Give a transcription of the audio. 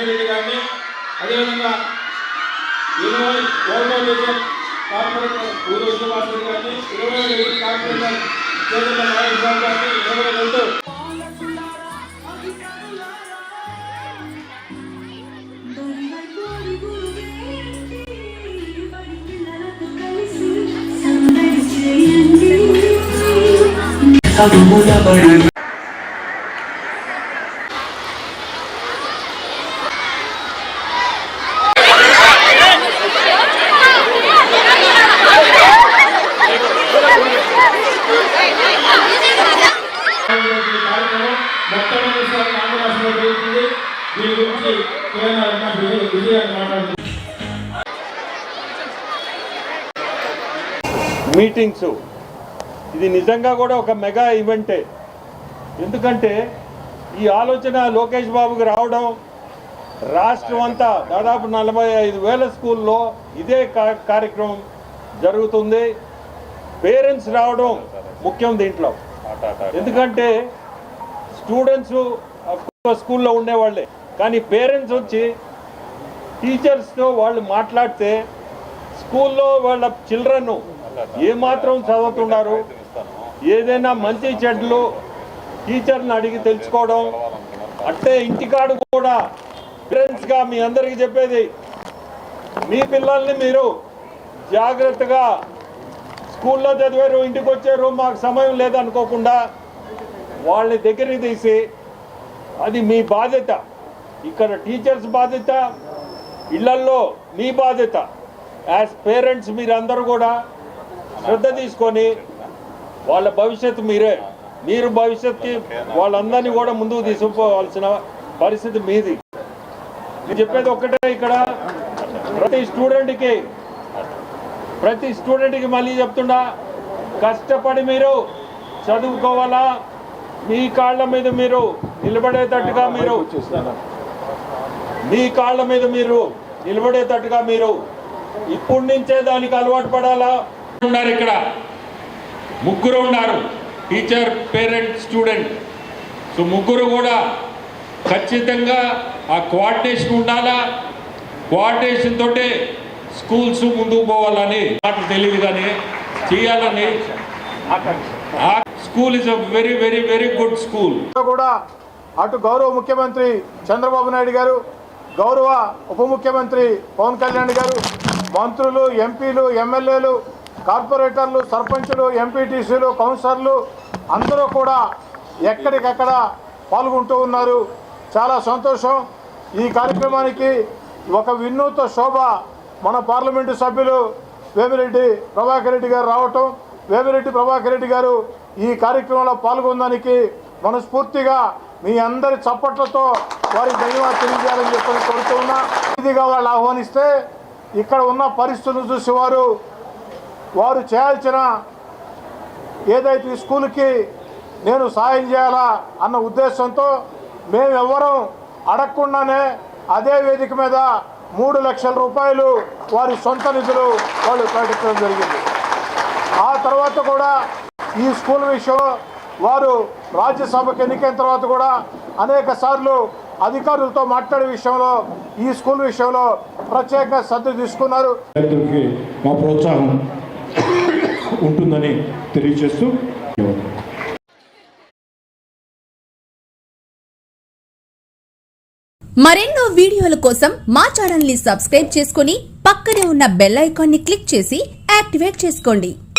మోహన్ గారిని. అదేవిధంగా ఇరవై ఒకటో డివిజన్ కార్పొరేటర్ ఊరు గారిని ఇరవై డివిజన్ కార్పొరేటర్ చేతుల నారాయణ గారిని ఇరవై రెండు. కార్యక్రమం దీని గురించి మీటింగ్స్. ఇది నిజంగా కూడా ఒక మెగా ఈవెంటే. ఎందుకంటే ఈ ఆలోచన లోకేష్ బాబుకి రావడం రాష్ట్రం అంతా దాదాపు నలభై ఐదు వేల స్కూల్లో ఇదే కార్యక్రమం జరుగుతుంది. పేరెంట్స్ రావడం ముఖ్యం దీంట్లో. ఎందుకంటే స్టూడెంట్స్ స్కూల్లో ఉండేవాళ్ళే. కానీ పేరెంట్స్ వచ్చి టీచర్స్తో వాళ్ళు మాట్లాడితే స్కూల్లో వాళ్ళ చిల్డ్రన్ ఏమాత్రం చదువుతున్నారు ఏదైనా మంచి చెడ్లు టీచర్ని అడిగి తెలుసుకోవడం. అంటే ఇంటికాడు కూడా పేరెంట్స్గా మీ అందరికీ చెప్పేది మీ పిల్లల్ని మీరు జాగ్రత్తగా స్కూల్లో చదివారు ఇంటికి వచ్చారు మాకు సమయం లేదనుకోకుండా వాళ్ళని దగ్గరికి తీసి అది మీ బాధ్యత. ఇక్కడ టీచర్స్ బాధ్యత ఇళ్ళల్లో మీ బాధ్యత. యాజ్ పేరెంట్స్ మీరందరూ కూడా శ్రద్ధ తీసుకొని వాళ్ళ భవిష్యత్తు మీరే. మీరు భవిష్యత్తుకి వాళ్ళందరినీ కూడా ముందుకు తీసుకుపోవాల్సిన పరిస్థితి మీది. నేను చెప్పేది ఒక్కటే ఇక్కడ. ప్రతి స్టూడెంట్కి ప్రతి స్టూడెంట్కి మళ్ళీ చెప్తున్నా కష్టపడి మీరు చదువుకోవాలా? మీ కాళ్ళ మీద మీరు నిలబడేటట్టుగా మీరు మీ కాళ్ళ మీద మీరు నిలబడేటట్టుగా మీరు ఇప్పటి నుంచే దానికి అలవాటు పడాలా? ఉన్నారు ఇక్కడ. ముగ్గురు ఉన్నారు. టీచర్ పేరెంట్ స్టూడెంట్ సో ముగ్గురు కూడా ఖచ్చితంగా ఆ కోఆర్డినేషన్ ఉండాలా? కోఆర్డినేషన్ తోటే స్కూల్స్ ముందుకు పోవాలని నాకు తెలియదు కానీ చేయాలని. ఆ school is a very very very good school కూడా అటు గౌరవ ముఖ్యమంత్రి చంద్రబాబు నాయుడు గారు గౌరవ ఉప ముఖ్యమంత్రి పవన్ కళ్యాణ్ గారు మంత్రులు ఎంపీలు ఎమ్మెల్యేలు కార్పొరేటర్లు సర్పంచులు ఎంపీటీసీలు కౌన్సిలర్లు అందరూ కూడా ఎక్కడికక్కడ పాల్గొంటూ ఉన్నారు. చాలా సంతోషం. ఈ కార్యక్రమానికి ఒక వినూత్న శోభ మన పార్లమెంటు సభ్యులు వేమిరెడ్డి ప్రభాకర్ రెడ్డి గారు రావటం వేమిరెడ్డి ప్రభాకర్ రెడ్డి గారు ఈ కార్యక్రమంలో పాల్గొనడానికి మనస్ఫూర్తిగా మీ అందరి చప్పట్లతో వారికి ధన్యవాదాలు తెలియజేయాలని చెప్పని కోరుతూ ఉన్నా ఇదిగా వాళ్ళు ఆహ్వానిస్తే ఇక్కడ ఉన్న పరిస్థితులను చూసి వారు వారు చేయాల్సిన ఏదైతే ఈ స్కూల్కి నేను సాయం చేయాలా అన్న ఉద్దేశంతో మేమెవ్వరం అడగకుండానే అదే వేదిక మీద మూడు లక్షల రూపాయలు వారి సొంత నిధులు వాళ్ళు ప్రకటించడం జరిగింది. ఆ తర్వాత కూడా ఈ స్కూల్ విషయం వారు రాజ్యసభకు ఎన్నికైన తర్వాత కూడా అనేక సార్లు అధికారులతో మాట్లాడే విషయంలో ఈ స్కూల్ విషయంలో ప్రత్యేకంగా శ్రద్ధ తీసుకున్నారు. మా ప్రోత్సాహం ఉంటుందని తెలియజేస్తూ మరెన్నో వీడియోల కోసం మా ఛానల్ని సబ్స్క్రైబ్ చేసుకుని పక్కనే ఉన్న బెల్ ఐకాన్ని క్లిక్ చేసి యాక్టివేట్ చేసుకోండి.